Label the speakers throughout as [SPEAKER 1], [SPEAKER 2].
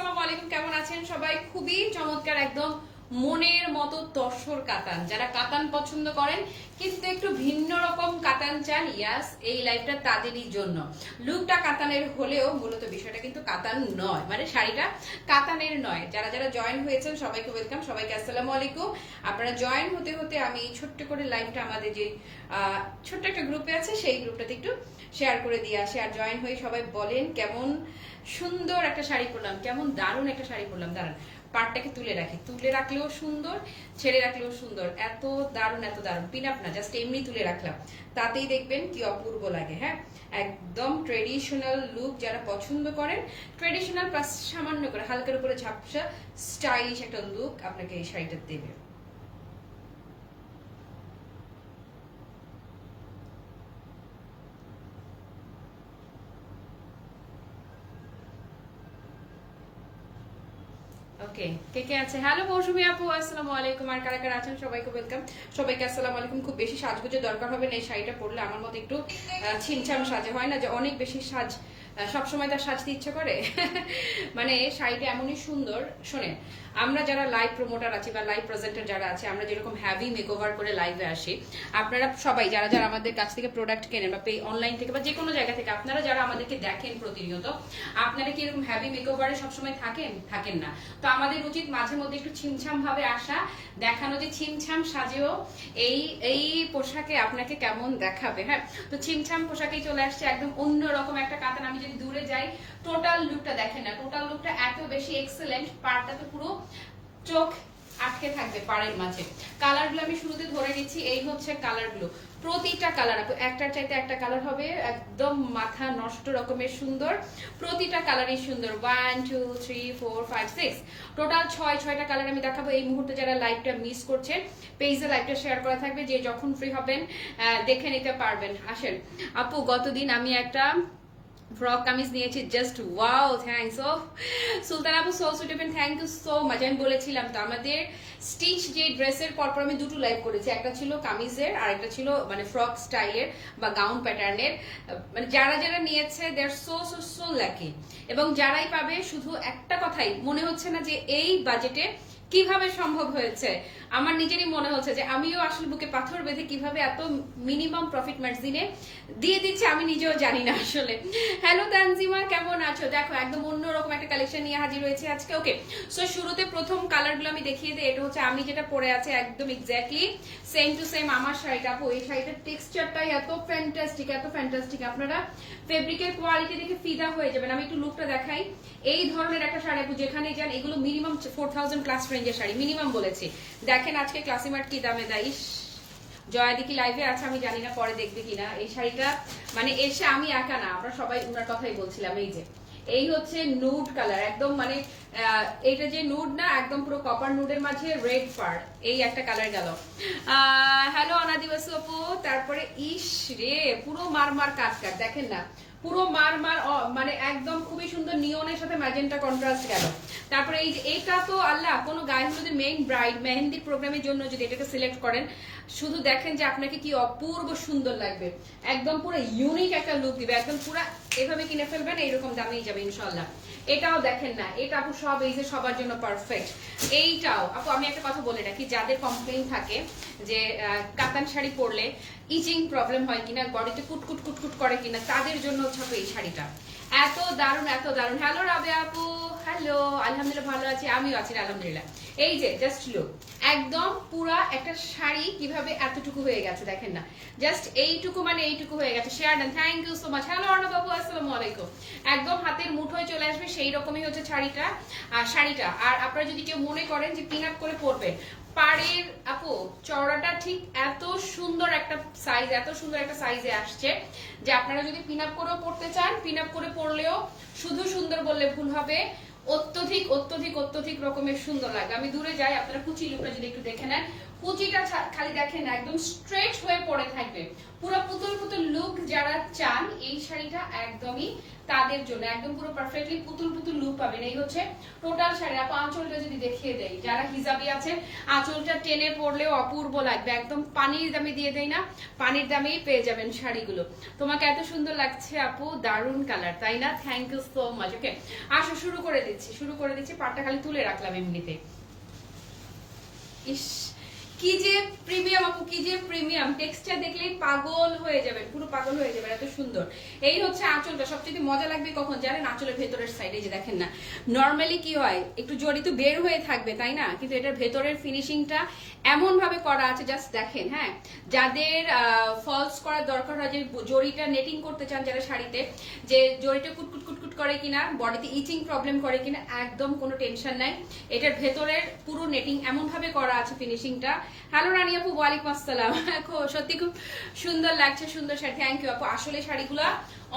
[SPEAKER 1] আসসালামু আলাইকুম কেমন আছেন সবাই? খুবই চমৎকার একদম মনের মতো তসর কাতান। যারা কাতান পছন্দ করেন, কিন্তু একটু ভিন্ন রকম কাতান চান, ইয়াস, এই লাইফটা তাদেরই জন্য। লুকটা কাতানের হলেও মূলত বিষয়টা কিন্তু কাতান নয়। মানে শাড়িটা কাতানের নয়। যারা যারা জয়েন হয়েছেন, সবাইকে ওয়েলকাম সবাইকে আসসালামু আলাইকুম। আপনারা জয়েন হতে হতে আমি ছোট্ট করে লাইভটা আমাদের যে ছোট্ট একটা গ্রুপে আছে, সেই গ্রুপটাতে একটু শেয়ার করে দিয়ে আসি। আর জয়েন হয়ে সবাই বলেন, কেমন সুন্দর একটা শাড়ি পরলাম, কেমন দারুণ একটা শাড়ি পরলাম। দাঁড়ান পাটটাকে তুলে রাখি। তুলে রাখলেও সুন্দর, ছেড়ে রাখলেও সুন্দর। এত দারুণ এত দারুণ। পিন আপ না জাস্ট এমনি তুলে রাখলাম। তাতেই দেখবেন কি অপূর্ব লাগে হ্যাঁ? একদম ট্রেডিশনাল লুক যারা পছন্দ করেন ট্রেডিশনাল প্লাস সামান্য করে, হালকার উপরে ঝাপসা স্টাইলিশ একটা লুক আপনাকে এই শাড়িটা দেবে। ওকে আছে? হ্যালো মৌসুমী আপু, আসসালামু আলাইকুম। আর কারা কারা আছেন? সবাইকে ওয়েলকাম আসসালামু আলাইকুম। খুব বেশি সাজগোজের দরকার হবে না, এই শাড়িটা পরলে আমার মতো একটু ছিনছাম সাজে। হয় না যে অনেক বেশি সাজ সবসময় তার সাজতে ইচ্ছে করে? মানে শাড়িটা এমনই সুন্দর। শোনেন, আমরা যারা লাইভ প্রমোটার আছি বা লাইভ প্রেজেন্টার যারা আছে, আমরা যেরকম হ্যাভি মেকওভার করে লাইভে আসি, আপনারা সবাই, যারা যারা আমাদের কাছ থেকে প্রোডাক্ট কেনেন বা অনলাইন থেকে বা যে কোনো জায়গা থেকে, আপনারা যারা আমাদেরকে দেখেন প্রতিনিয়ত, আপনারা কি এরকম হ্যাভি মেকওভারে সবসময় থাকেন? থাকেন না। তো আমাদের উচিত মাঝে মধ্যে একটু ছিমছাম ভাবে আসা, দেখানো যে ছিমছাম সাজেও এই এই পোশাকে আপনাকে কেমন দেখাবে হ্যাঁ? তো ছিমছাম পোশাকেই চলে আসছে একদম অন্যরকম একটা কাতান। আমি যদি দূরে যাই টোটাল লুকটা দেখেন না। টোটাল লুকটা এত বেশি এক্সেলেন্ট পাড়টা তো পুরো চোখ আটকে থাকবে পাড়ের মাঝে। কালারগুলো আমি শুরুতে ধরে নিচ্ছি, এই হচ্ছে কালারগুলো প্রতিটা কালার একটার চাইতে একটা কালার হবে, একদম মাথা নষ্ট রকমের সুন্দর। প্রতিটা কালারই সুন্দর। One two three four five six total ছয়, ছয়টা কালার আমি দেখাবো। এই মুহূর্তে যারা লাইভটা মিস করছেন পেজে লাইভটা শেয়ার করা থাকবে। যে যখন ফ্রি হবেন দেখে নিতে পারবেন। আসেন। আপু, গতদিন আমি একটা ফ্রক কামিজ নিয়েছি জাস্ট ওয়াও থ্যাংকস ও সুলতান আপু সো সুইট সুটেবেন থ্যাংক ইউ সো মাচ আমি বলেছিলাম তো, আমাদের স্টিচ যে ড্রেসের পরপর আমি দুটো লাইভ করেছি, একটা ছিল কামিজের আর একটা ছিল মানে ফ্রক স্টাইলের বা গাউন প্যাটার্নের মানে যারা যারা নিয়েছে they're so so so lucky এবং যারাই পাবে, শুধু একটা কথাই, মনে হচ্ছে না যে এই বাজেটে কীভাবে সম্ভব হয়েছে? আমার নিজেরই মনে হচ্ছে যে আমিও আসলে বুকে পাথর বেঁধে কীভাবে এত মিনিমাম প্রফিট মার্জিনে দিয়ে দিচ্ছে আমি নিজেও জানি না আসলে। হ্যালো তানজিমা, কেমন আছো? দেখো, একদম অন্যরকম একটা কালেকশন নিয়ে হাজির হয়েছে আজকে। ওকে সো শুরুতে প্রথম কালারগুলো আমি দেখিয়ে দিই। এটা হচ্ছে আমি যেটা পরে আছে একদম এক্স্যাক্টলি সেম টু সেম আমার শাড়িটা। আপু, এই শাড়িটার টেক্সচারটাই এত ফ্যান্টাস্টিক এত ফ্যান্টাস্টিক আপনারা ফেব্রিকের কোয়ালিটি দেখে ফিদা হয়ে যাবেন। আমি একটু লুকটা দেখাই। এই ধরনের একটা শাড়ি আপু যেখানে যান, এগুলো মিনিমাম ফোর থাউজেন্ড ক্লাস রেঞ্জের শাড়ি মিনিমাম বলেছি। দেখেন আজকে ক্লাসিমার্ট কি দামে দেয়? জয়াদি কি লাইভে আছে আমি জানি না, পরে দেখবে কিনা। এই শাড়িটা মানে এসে আমি একা না, আমরা সবাই ওনার কথাই বলছিলাম, এই যে। এই হচ্ছে নুড কালার একদম মানে এটা যে নুড না, একদম পুরো কপার নুডের মাঝে রেড পার এই একটা কালার গেল। হ্যালো অনাদিবাসী আপু, তারপরে ইস রে, পুরো মার মার কাট কাট, দেখেন না। পুরো মার মার মানে একদম খুবই সুন্দর নিয়নের সাথে ম্যাজেন্টা কন্ট্রাস্ট গেল। তারপরে এই যে এইটা তো আল্লাহ, কোনো গায়ে হলুদের মেইন ব্রাইড মেহেন্দি প্রোগ্রামের জন্য যদি এটাকে সিলেক্ট করেন, শুধু দেখেন যে আপনাকে কি অপূর্ব সুন্দর লাগবে। একদম পুরো ইউনিক একটা লুক দিবে, একদম পুরো এভাবে কিনে ফেলবেন, এইরকম দামেই যাবে ইনশাল্লাহ এটাও দেখেন না, এটা আপু সব এই যে সবার জন্য পারফেক্ট এইটাও, আপু আমি একটা কথা বলে রাখি, যাদের কমপ্লেন থাকে যে কাতান শাড়ি পরলে ইচিং প্রবলেম হয় কিনা বডিতে কুটকুট কুটকুট করে কিনা, তাদের জন্য হচ্ছে এই শাড়িটা। এত দারুণ এত দারুণ। হ্যালো রাবে আপু। হ্যালো আলহামদুলিল্লাহ ভালো আছি, আমিও আছি, আলহামদুলিল্লাহ। এই যে জাস্ট লুক একদম পুরা একটা শাড়ি কীভাবে এতটুকু হয়ে গেছে, দেখেন না। জাস্ট এইটুকু মানে এইটুকু হয়ে গেছে। Share then thank you so much hello Arnab বাবু আসসালামু আলাইকুম। একদম হাতের মুঠোয় চলে আসবে সেই রকমই হচ্ছে শাড়িটা আর শাড়িটা। আর আপনারা যদি কেউ মনে করেন যে পিন আপ করে পরবেন পাড়ের, আপু, চওড়াটা ঠিক এত সুন্দর একটা সাইজ এত সুন্দর একটা সাইজে আসছে যে আপনারা যদি পিন আপ করেও পড়তে চান পিন আপ করে পড়লেও শুধু সুন্দর বললে ভুল হবে। অত্যধিক অত্যধিক অত্যধিক রকমের সুন্দর লাগে আমি দূরে যাই, আপনারা কুচি লুকটা যদি একটু দেখে নেন। কুচিটা খালি দেখেন একদম স্ট্রেট হয়ে পড়ে থাকবে। পুরো পুতুল পুতুল লুক যারা চান, এই শাড়িটা একদমই তাদের জন্য, একদম পুরো পারফেক্টলি পুতুল পুতুল লুক পাবেন। এই হচ্ছে টোটাল শাড়ি। আপা, আঁচলটা যদি দেখিয়ে দেই, যারা হিজাবি আছেন, আঁচলটা টেনে পড়লেও অপূর্ব লাগবে। একদম পানির দামে দিয়ে দেই না, পানির দামেই পেয়ে যাবেন শাড়িগুলো। তোমাকে এত সুন্দর লাগছে, আপু দারুণ কালার তাই না? Thank you so much okay আসো, শুরু করে দিচ্ছি, শুরু করে দিচ্ছি, পাটটা খালি তুলে রাখলাম এমনিতে ইস। কি যে প্রিমিয়াম আপু, কি যে প্রিমিয়াম টেক্সচার দেখলেই পাগল হয়ে যাবেন, পুরো পাগল হয়ে যাবেন, এত সুন্দর। এই হচ্ছে আঁচলটা, সবচেয়ে মজা লাগবে কখন জানেন? আঁচলের ভেতরের সাইডে যে দেখেন না। নর্মালি কি হয়, একটু জড়ি তো বের হয়ে থাকবে, তাই না? কিন্তু এটার ভেতরের ফিনিশিংটা এমন ভাবে করা আছে জাস্ট দেখেন হ্যাঁ? যাদের ফলস করার দরকার হয়, যে জড়িটা নেটিং করতে চান যারা শাড়িতে, যে জড়িটা কুটকুট কুটকুট করে কিনা, বডিতে ইচিং প্রবলেম করে কিনা, একদম কোনো টেনশন নাই। এটার ভেতরের পুরো নেটিং এমন ভাবে করা আছে ফিনিশিংটা হ্যালো রানী আপু, ওয়ালাইকুম আসসালাম। সত্যি খুব সুন্দর লাগছে, সুন্দর শাড়ি। থ্যাংক ইউ আপু। আসলে শাড়িগুলো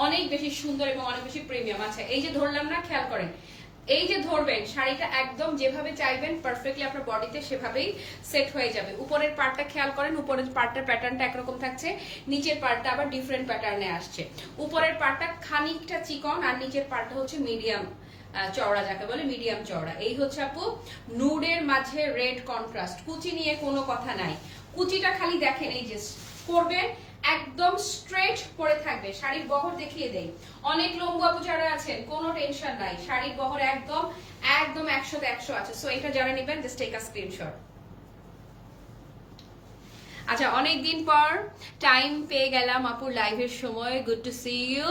[SPEAKER 1] অনেক বেশি সুন্দর এবং অনেক বেশি প্রিমিয়াম আছে এই যে ধরলাম না, খেয়াল করেন। এই যে ধরবেন, শাড়িটা একদম যেভাবে চাইবেন পারফেক্টলি আপনার বডিতে সেভাবেই সেট হয়ে যাবে। উপরের পার্টটা খেয়াল করেন, উপরের পার্টটার প্যাটার্নটা একরকম থাকছে, নিচের পার্টটা আবার ডিফারেন্ট প্যাটার্নে আসছে। উপরের পার্টটা খানিকটা চিকন আর নিচের পার্টটা হচ্ছে মিডিয়াম চওড়া যাকে বলে মিডিয়াম চওড়া। এই হচ্ছে আপু নুডের মাঝে রেড কন্ট্রাস্ট কুচি নিয়ে কোনো কথা নাই। কুচিটা খালি দেখেন, এই যে করবেন একদম স্ট্রেট পরে থাকবে। শাড়ির বহর দেখিয়ে দেই। অনেক লম্বু আপু যারা আছেন, কোনো টেনশন নাই। শাড়ির বহর একদম একদম একশো একশো আছে। সো এটা যারা নেবেন জাস্ট টেক আ স্ক্রিনশট আচ্ছা অনেকদিন পর টাইম পেয়ে গেলাম আপুর লাইভের সময়। গুড টু সি ইউ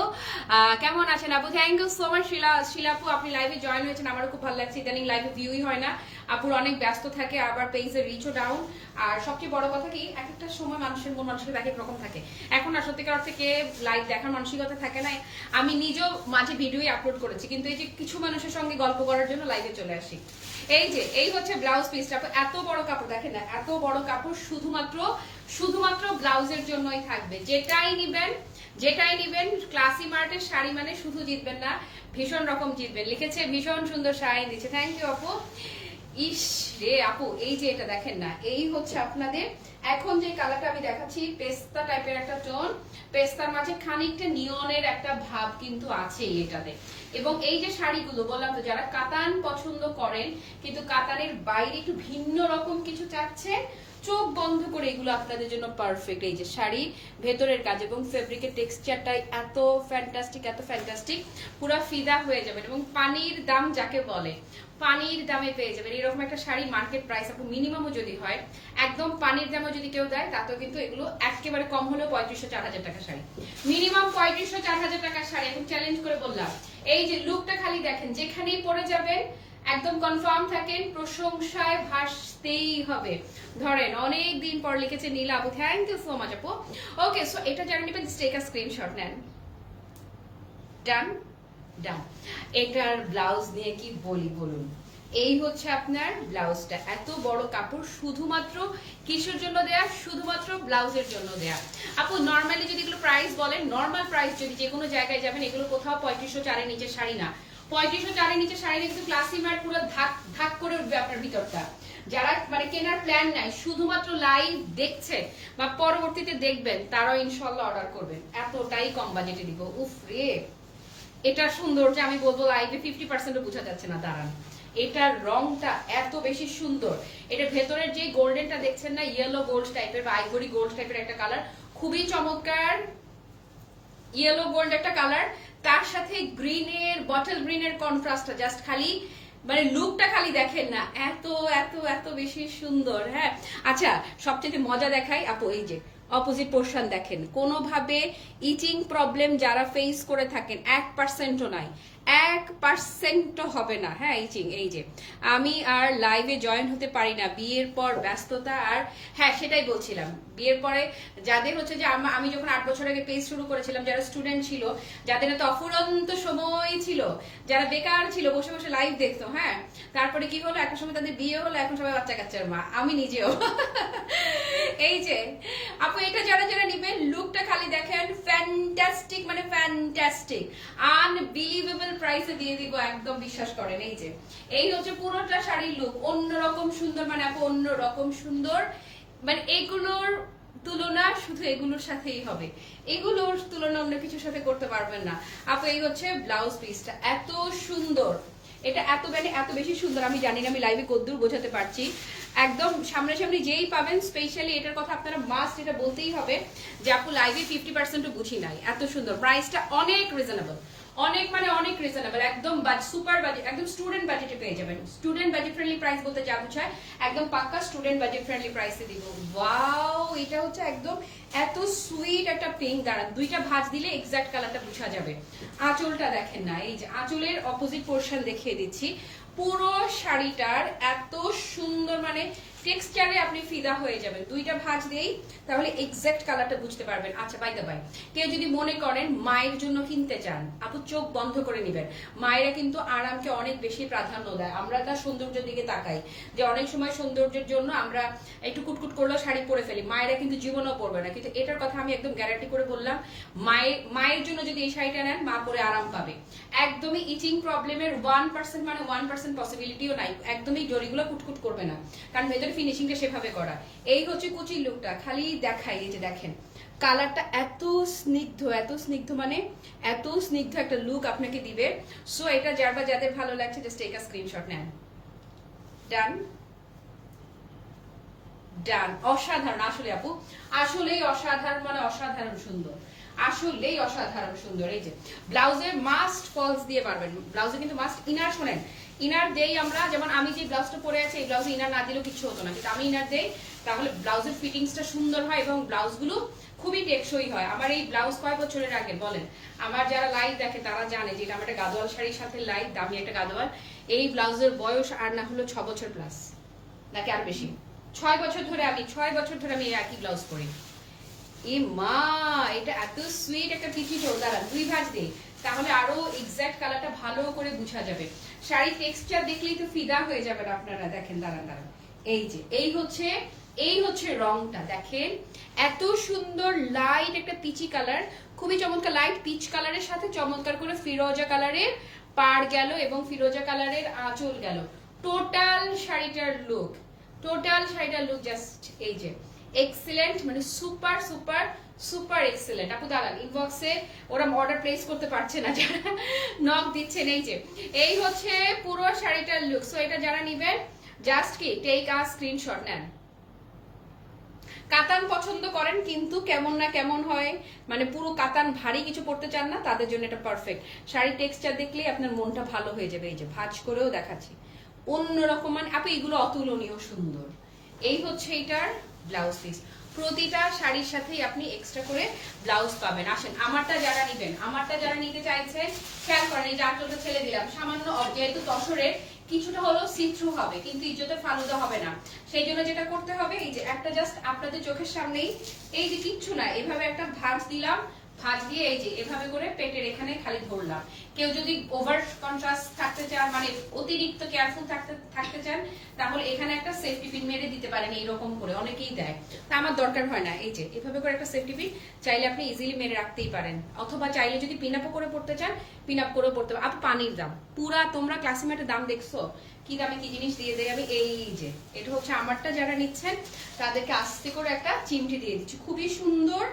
[SPEAKER 1] কেমন আছেন আপু? Thank you so much Shila, শিলাপু, আপনি লাইভে জয়েন হয়েছেন। আমারও খুব ভালো লাগছে। ইদানিং লাইভে ভিউই হয় না। আপুর অনেক ব্যস্ত থাকে, আবার পেজের রিচও ডাউন আর সবচেয়ে বড় কথা কি এক একটা সময় মানুষের মন, মানুষের এক এক রকম থাকে। এখন আর সত্যিকার অর্থে কে লাইভ দেখার মানসিকতা থাকে না আমি নিজেও মাঝে ভিডিওই আপলোড করেছি, কিন্তু এই যে কিছু মানুষের সঙ্গে গল্প করার জন্য লাইভে চলে আসি। এই যে, এই হচ্ছে ব্লাউজ পিসটা এত বড় কাপড়, দেখেন না, এত বড় কাপড় শুধুমাত্র শুধুমাত্র ব্লাউজের জন্যই থাকবে। যেটাই নিবেন যেটাই নিবেন ক্লাসি মার্টের শাড়ি মানে শুধু জিতবেন না, ভীষণ রকম জিতবেন। লিখেছে ভীষণ সুন্দর শাড়ি দিচ্ছে থ্যাংক ইউ আপু। ইস রে আপু, এই যে এটা দেখেন না, এই হচ্ছে আপনাদের, এখন যে কালারটা আমি দেখাচ্ছি, পেস্তা টাইপের একটা টোন, পেস্তার মাঝে খানিকটা নিয়নের একটা ভাব কিন্তু আছে এটাতে। এবং এই যে শাড়িগুলো, বললাম তো যারা কাতান পছন্দ করেন, কিন্তু কাতানের বাইরে একটু ভিন্ন রকম কিছু চাচ্ছেন চোখ বন্ধ করে এগুলো আপনাদের জন্য পারফেক্ট এই যে শাড়ি, ভেতরের কাজ এবং ফেব্রিকের টেক্সচারটাই এত ফ্যান্টাস্টিক এত ফ্যান্টাস্টিক পুরো ফিদা হয়ে যাবেন এবং পানির দাম যাকে বলে, পানির দামে পেয়ে যাবেন। এরকম একটা শাড়ি মার্কেট প্রাইস আপনি মিনিমামও যদি হয়, একদম পানির দামে যদি কেউ দেয়, তাতেও কিন্তু এগুলো একেবারে কম হলেও পঁয়ত্রিশশো চার হাজার টাকা শাড়ি। মিনিমাম পঁয়ত্রিশশো চার হাজার টাকার শাড়ি। এখন চ্যালেঞ্জ করে বললাম, এই যে লুকটা খালি দেখেন, যেখানেই পরে যাবেন একদম কনফার্ম থাকেন, প্রশংসায় ভাসতেই হবে। ধরেন, অনেক দিন পর লিখেছে নীল আপু থ্যাংক ইউ সো মাচ আপু। ওকে সো এটা জানিয়ে নেবেন টেক আ স্ক্রিনশট নেন। ডান ডান এটার ব্লাউজ নিয়ে কি বলি বলুন? এই হচ্ছে আপনার ব্লাউজটা এত বড় কাপড় শুধুমাত্র কিসের জন্য দেয়া? শুধুমাত্র ব্লাউজের জন্য দেয়া। আপু নর্মালি যদি এগুলো প্রাইস বলেন নর্মাল প্রাইস যদি যে কোনো জায়গায় যাবেন, এগুলো কোথাও পঁয়ত্রিশশো চারের নিচে শাড়ি না। পঁয়ত্রিশশো চারের নিচে শাড়ি না ক্লাসি মার পুরো ধাক ধাক করে উঠবে আপনার ভিতরটা। যারা মানে কেনার প্ল্যান নাই, শুধুমাত্র লাইভ দেখছে বা পরবর্তীতে দেখবেন, তারাও ইনশাল্লাহ অর্ডার করবেন। এতটাই কম বাজেটে দিব। উফ রে! এটা সুন্দর যে আমি বলব লাইভে ফিফটি পার্সেন্টও বোঝা যাচ্ছে না, দাঁড়ান। এটার রংটা এত বেশি সুন্দর। এটা ভেতরের যে গোল্ডেনটা দেখছেন না ইয়েলো গোল্ড টাইপের বা আইভরি গোল্ড টাইপের একটা কালার খুবই চমৎকার ইয়েলো গোল্ড একটা কালার তার সাথে গ্রিনের বটল গ্রিনের কন্ট্রাস্টটা জাস্ট খালি মানে লুকটা খালি দেখেন না, এত এত এত বেশি সুন্দর হ্যাঁ। আচ্ছা সবচেয়ে মজা দেখাই, আপু, এই যে অপোজিট পোর্শন দেখেন। কোনোভাবে ইটিং প্রবলেম যারা ফেস করে থাকেন, এক পার্সেন্টও নাই। এক পার্সেন্টও হবে না। হ্যাঁ ইচিং এই যে। আমি আর লাইভে জয়েন হতে পারি না। বিয়ের পর ব্যস্ততা আর হ্যাঁ সেটাই বলছিলাম। বিয়ের পরে যাদের হচ্ছে যে, আমি যখন আট বছর আগে পেজ শুরু করেছিলাম, যারা স্টুডেন্ট ছিল, যাদের এত অফুরন্ত সময় ছিল, যারা বেকার ছিল, বসে বসে লাইভ দেখতো হ্যাঁ তারপরে কি হলো? এখন সময় তাদের বিয়ে হলো, এখন সবাই বাচ্চা কাচ্চার মা। আমি নিজেও। এই যে, আপু, এটা যারা যারা নিবেন লুকটা খালি দেখেন ফ্যান্টাস্টিক মানে ফ্যান্টাস্টিক আনবিলিভেবল প্রাইসে দিয়ে দিব, একদম বিশ্বাস করেন, এই যে। এই হচ্ছে পুরোটা শাড়ির লুক সুন্দর মানে সুন্দর। মানে এগুলোর তুলনা শুধু এগুলোর সাথেই হবে। এগুলোর তুলনা অন্য কিছুর সাথে করতে পারবেন না। আপু, এই হচ্ছে ব্লাউজ পিসটা এত সুন্দর। এটা এত মানে এত বেশি সুন্দর, আমি জানি না, আমি লাইভে কদ্দূর বোঝাতে পারছি। একদম সামনাসামনি যেই পাবেন স্পেশালি এটার কথা আপনারা মাস্ট এটা বলতেই হবে যে, আপু লাইভে ফিফটি পার্সেন্টও বুঝি নাই, এত সুন্দর। প্রাইসটা অনেক রিজনেবল অনেক মানে অনেক রিজনেবল একদম সুপার বাজেট একদম স্টুডেন্ট বাজেটে পেয়ে যাবেন। স্টুডেন্ট বাজেট ফ্রেন্ডলি প্রাইস বলতে যা বোঝায়, একদম পাক্কা স্টুডেন্ট বাজেট ফ্রেন্ডলি প্রাইসে দিব। ওয়াও এটা হচ্ছে একদম এত সুইট একটা পিঙ্ক দাঁড়ান। দুইটা ভাঁজ দিলে এক্সাক্ট কালারটা বোঝা যাবে। আঁচলটা দেখেন না, এই যে আঁচলের অপোজিট পোর্শন দেখিয়ে দিচ্ছি। পুরো শাড়িটার এত সুন্দর মানে টেক্সচারে আপনি ফিদা হয়ে যাবেন। দুইটা ভাঁজ দিয়েই তাহলে এক্সাক্ট কালারটা বুঝতে পারবেন। আচ্ছা বাই দা বাই কেউ যদি মনে করেন মায়ের জন্য কিনতে চান, আপু চোখ বন্ধ করে নেবেন। মায়েরা কিন্তু আরামকে অনেক বেশি প্রাধান্য দেয়। আমরা তার সৌন্দর্যের দিকে তাকাই। যে অনেক সময় সৌন্দর্যের জন্য আমরা একটু কুটকুট করলেও শাড়ি পরে ফেলি। মায়েরা কিন্তু জীবনও পরবে না। কিন্তু এটার কথা আমি একদম গ্যারান্টি করে বললাম মায়ের মায়ের জন্য যদি এই শাড়িটা নেন, মা পরে আরাম পাবে। একদমই ইচিং প্রবলেমের ওয়ান পার্সেন্ট মানে ওয়ান পার্সেন্ট পসিবিলিটিও নাই। একদমই জরিগুলো কুটকুট করবে না। কারণ ভেতরে ফিনিশিংটা সেভাবে করা। এই হচ্ছে কুচির লুকটা খালি দেখাই, এই যে দেখেন। কালারটা এত স্নিগ্ধ এত স্নিগ্ধ মানে এত স্নিগ্ধ একটা লুক আপনাকে দিবে। সো এটা যার বা যাদের ভালো লাগছে জাস্ট একটা স্ক্রিনশট নেন। ডান ডান অসাধারণ, আসলে আপু। আসলেই অসাধারণ মানে অসাধারণ সুন্দর। আসলেই অসাধারণ সুন্দর, এই যে। ব্লাউজের মাস্ট ফলস দিয়ে পারবেন। ব্লাউজে কিন্তু মাস্ট ইনার শোনেন। ইনার দেই আমরা, যেমন আমি যে ব্লাউজটা পরে আছি, এই ব্লাউজে ইনার না দিলেও কিছু হতো না। কিন্তু আমি ইনার দেই, তাহলে ব্লাউজের ফিটিংসটা সুন্দর হয় এবং ব্লাউজগুলো খুবই টেকসই হয়। আমার এই ব্লাউজ কয় বছরের আগে, বলেন? আমার যারা লাইভ দেখে, তারা জানে যে এটা আমার একটা গাদোয়াল শাড়ির সাথে লাইভ দামি একটা গাদোয়াল। এই ব্লাউজের বয়স আর না হলো ছ বছর প্লাস নাকি আর বেশি? ছয় বছর ধরে আমি, ছয় বছর ধরে আমি একই ব্লাউজ পরি। এ মা, এটা এত সুইট একটা পিঠি চোল, দাঁড়ান, দুই ভাঁজ দিই। তাহলে আরও এক্সাক্ট কালারটা ভালো করে বোঝা যাবে। শাড়ির টেক্সচার দেখলেই তো ফিদা হয়ে যাবেন আপনারা। দেখেন, দাঁড়ান দাঁড়ান। এই যে, এই হচ্ছে এই হচ্ছে রংটা, দেখেন। এত সুন্দর লাইট একটা পিচি কালার খুবই চমৎকার লাইট পিচ কালারের সাথে চমৎকার করে ফিরোজা কালারের পাড় গেল এবং ফিরোজা কালারের আঁচল গেল। টোটাল শাড়িটার লুক টোটাল শাড়িটার লুক জাস্ট এই যে এক্সিলেন্ট মানে সুপার সুপার সুপার এক্সেলেন্ট আপু, দাঁড়ান ইনবক্সে ওরা অর্ডার প্লেস করতে পারছে না যারা। নক দিচ্ছেন, এই যে। এই হচ্ছে পুরো শাড়িটার লুক সো এটা যারা নিবেন জাস্ট কি টেক আ স্ক্রিনশট নেন। কাতান পছন্দ করেন, কিন্তু কেমন না কেমন হয় মানে পুরো কাতান ভারী কিছু পড়তে চান না, তাদের জন্য এটা পারফেক্ট শাড়ির টেক্সচার দেখলেই আপনার মনটা ভালো হয়ে যাবে। এই যে, ভাজ করেও দেখাচ্ছি। অন্যরকম মানে আপু, এগুলো অতুলনীয় সুন্দর। এই হচ্ছে এটার ব্লাউজ পিস প্রতিটা শাড়ির সাথেই আপনি এক্সট্রা করে ব্লাউজ পাবেন। আসেন, আমারটা যারা নিবেন, আমারটা যারা নিতে চাইছেন, খেয়াল করেন, এই আঁচলটা ছেড়ে দিলাম। সামান্য যেহেতু তসরের কিছুটা হলো সিথ্রু হবে, কিন্তু ইজ্জতে ফালুদা হবে না। সেই জন্য যেটা করতে হবে, এই যে একটা জাস্ট আপনাদের চোখের সামনেই, এই যে কিচ্ছু না, এভাবে একটা ভাঁজ দিলাম ভাঁজ দিয়ে এই যে এভাবে করে পেটের এখানে খালি ধরলাম। কেউ যদি ওভার কন্ট্রাস্ট থাকতে চান মানে অতিরিক্ত কেয়ারফুল থাকতে থাকতে চান, তাহলে এখানে একটা সেফটি পিন মেরে দিতে পারেন এইরকম করে, অনেকেই দেয়। তা আমার দরকার হয় না, এই যে এভাবে করে একটা সেফটি পিন চাইলে আপনি ইজিলি মেরে রাখতেই পারেন। অথবা চাইলে যদি পিন আপও করে পড়তে চান পিন আপ করেও পড়তে পারেন। আপু, পানির দাম। পুরা তোমরা ক্লাসিমেটের দাম দেখছ? কি দামে কি জিনিস দিয়ে দেয়? আমি এই যে, এটা হচ্ছে আমারটা যারা নিচ্ছেন, তাদেরকে আস্তে করে একটা চিমটি দিয়ে দিচ্ছি। খুবই সুন্দর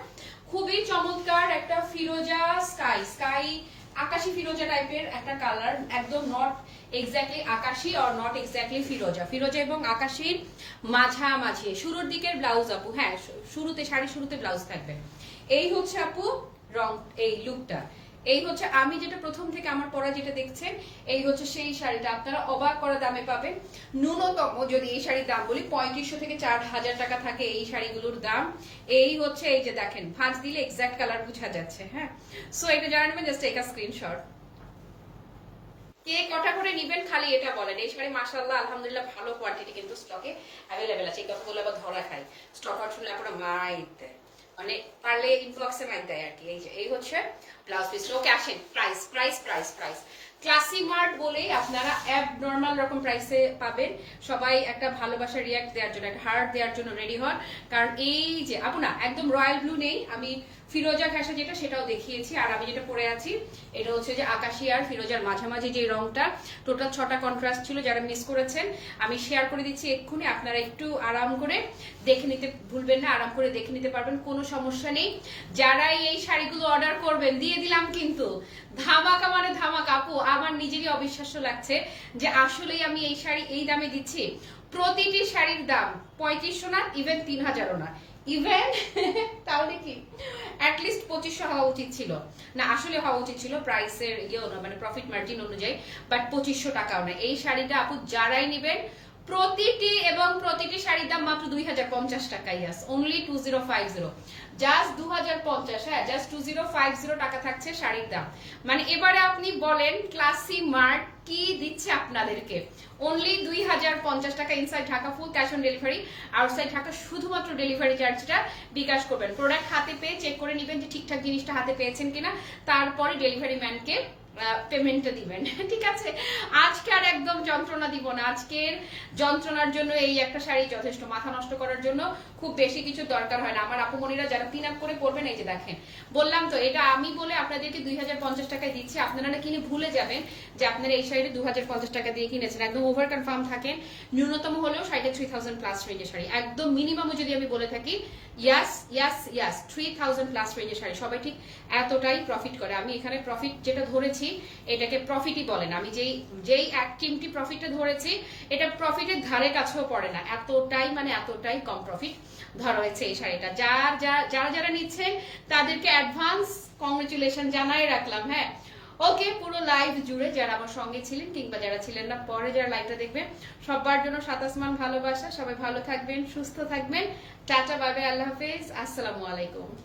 [SPEAKER 1] খুবই চমৎকার একটা ফিরোজা স্কাই স্কাই আকাশি ফিরোজা টাইপের একটা কালার একদম নট এক্স্যাক্টলি আকাশি আর নট এক্স্যাক্টলি ফিরোজা। ফিরোজা এবং আকাশির মাঝামাঝি, শুরুর দিকের ব্লাউজ আপু হ্যাঁ শুরুতে শাড়ি শুরুতে ব্লাউজ থাকবে। এই হচ্ছে আপু রং, এই লুকটা এই হচ্ছে আমি যেটা প্রথম থেকে আমার পরা যেটা দেখছেন, এই হচ্ছে সেই শাড়িটা। আপনারা অবাক করা দামে পাবেন। ন্যূনতম যদি এই শাড়ির দাম বলি, পঁয়ত্রিশশো থেকে চার হাজার টাকা থাকে এই শাড়িগুলোর দাম। এই হচ্ছে এই যে দেখেন, ভাঁজ দিলে এক্সাক্ট কালার বোঝা যাচ্ছে হ্যাঁ? সো এটা জানা নেবেন জাস্ট একটা স্ক্রিনশট কে কটা করে নিবেন, খালি এটা বলেন। এই শাড়ি মাশাআল্লাহ, আলহামদুলিল্লাহ ভালো কোয়ান্টিটি কিন্তু স্টকে অ্যাভেলেবেল আছে। এই কথা বলে আবার ধরা খাই। স্টক আউট শুনলে আপনারা মাইট দেয় মানে পারলে ইনবক্সে মাইট দেয় আর কি। এই যে, এই হচ্ছে price price price price classy mart বলেই আপনারা অ্যাব নর্মাল রকম প্রাইসে পাবেন। সবাই একটা ভালোবাসা রিয়াক্ট দেওয়ার জন্য, একটা দেওয়ার জন্য রেডি হন। কারণ এই যে, আপু না, একদম রয়্যাল ব্লু নেই। আমি ফিরোজা ঘাসা যেটা, সেটাও দেখিয়েছি। আর আমি যেটা পরে আছি, এটা হচ্ছে যে আকাশি আর ফিরোজার মাঝামাঝি যে রংটা, টোটাল ছটা কন্ট্রাস্ট ছিল যারা মিস করেছেন। আমি শেয়ার করে দিচ্ছি এক্ষুনি, আপনারা একটু আরাম করে দেখে নিতে ভুলবেন না, আরাম করে দেখে নিতে পারবেন, কোনো সমস্যা নেই। যারাই এই শাড়িগুলো অর্ডার করবেন, দিয়ে দিলাম কিন্তু। ধামাকা মানে ধামাকা। আপু, আমার নিজেরই অবিশ্বাস্য লাগছে যে আসলেই আমি এই শাড়ি এই দামে দিচ্ছি। প্রতিটি শাড়ির দাম পঁয়ত্রিশশো না ইভেন তিন হাজারও না। ইভেন তাহলে কি? অ্যাটলিস্ট পঁচিশশো হওয়া উচিত ছিল। না, আসলে হওয়া উচিত ছিল প্রাইসের ইয়েও না মানে প্রফিট মার্জিন অনুযায়ী বাট পঁচিশশো টাকাও না এই শাড়িটা আপু যারাই নেবেন, প্রতিটি এবং প্রতিটি শাড়ির দাম মাত্র দুই হাজার পঞ্চাশ টাকাই as only two zero five zero just দু হাজার পঞ্চাশ হ্যাঁ just two zero five zero টাকা থাকছে শাড়ির দাম। মানে এবারে আপনি বলেন ক্লাসি মার্ট কি দিচ্ছে আপনাদেরকে? অনলি দুই হাজার পঞ্চাশ টাকা inside Dhaka full cash on delivery outside Dhaka শুধুমাত্র ডেলিভারি চার্জটা বিকাশ করবেন। প্রোডাক্ট হাতে পেয়ে চেক করে নেবেন যে ঠিকঠাক জিনিসটা হাতে পেয়েছেন কিনা। তারপরে ডেলিভারি ম্যানকে পেমেন্টটা দিবেন। ঠিক আছে? আজকে আর একদম যন্ত্রণা দিব না। আজকের যন্ত্রণার জন্য এই একটা শাড়ি যথেষ্ট মাথা নষ্ট করার জন্য খুব বেশি কিছু দরকার হয় না। আমার আপুমনিরা যারা পিন আপ করে পড়বেন, এই যে দেখেন। বললাম তো, এটা আমি বলে আপনাদেরকে দুই হাজার পঞ্চাশ টাকায় দিচ্ছি। আপনারা কিনে ভুলে যাবেন যে আপনারা এই শাড়িটা দু হাজার পঞ্চাশ টাকা দিয়ে কিনেছেন। একদম ওভার কনফার্ম থাকেন। ন্যূনতম হলেও শাড়িটা থ্রি থাউজেন্ড প্লাস রেঞ্জের শাড়ি। একদম মিনিমামও যদি আমি বলে থাকি yes yes yes three thousand plus রেঞ্জের শাড়ি। সবাই ঠিক এতটাই প্রফিট করে। আমি এখানে প্রফিট যেটা ধরেছি এটাকে প্রফিটই বলেন। আমি যেই যেই এক টিমটি প্রফিটটা ধরেছি, এটা প্রফিটের ধারে কাছেও পড়ে না। এতটাই মানে এতটাই কম প্রফিট ধরা হয়েছে এই শাড়িটা। যার যা- যারা যারা নিচ্ছেন তাদেরকে অ্যাডভান্স কংগ্রেচুলেশন জানাই রাখলাম হ্যাঁ? ওকে পুরো লাইভ জুড়ে যারা আমার সঙ্গে ছিলেন কিংবা যারা ছিলেন না, পরে যারা লাইভটা দেখবেন, সবার জন্য সাতাসমান ভালোবাসা। সবাই ভালো থাকবেন, সুস্থ থাকবেন। টাটা বাই আল্লাহ হাফেজ। আসসালামু আলাইকুম।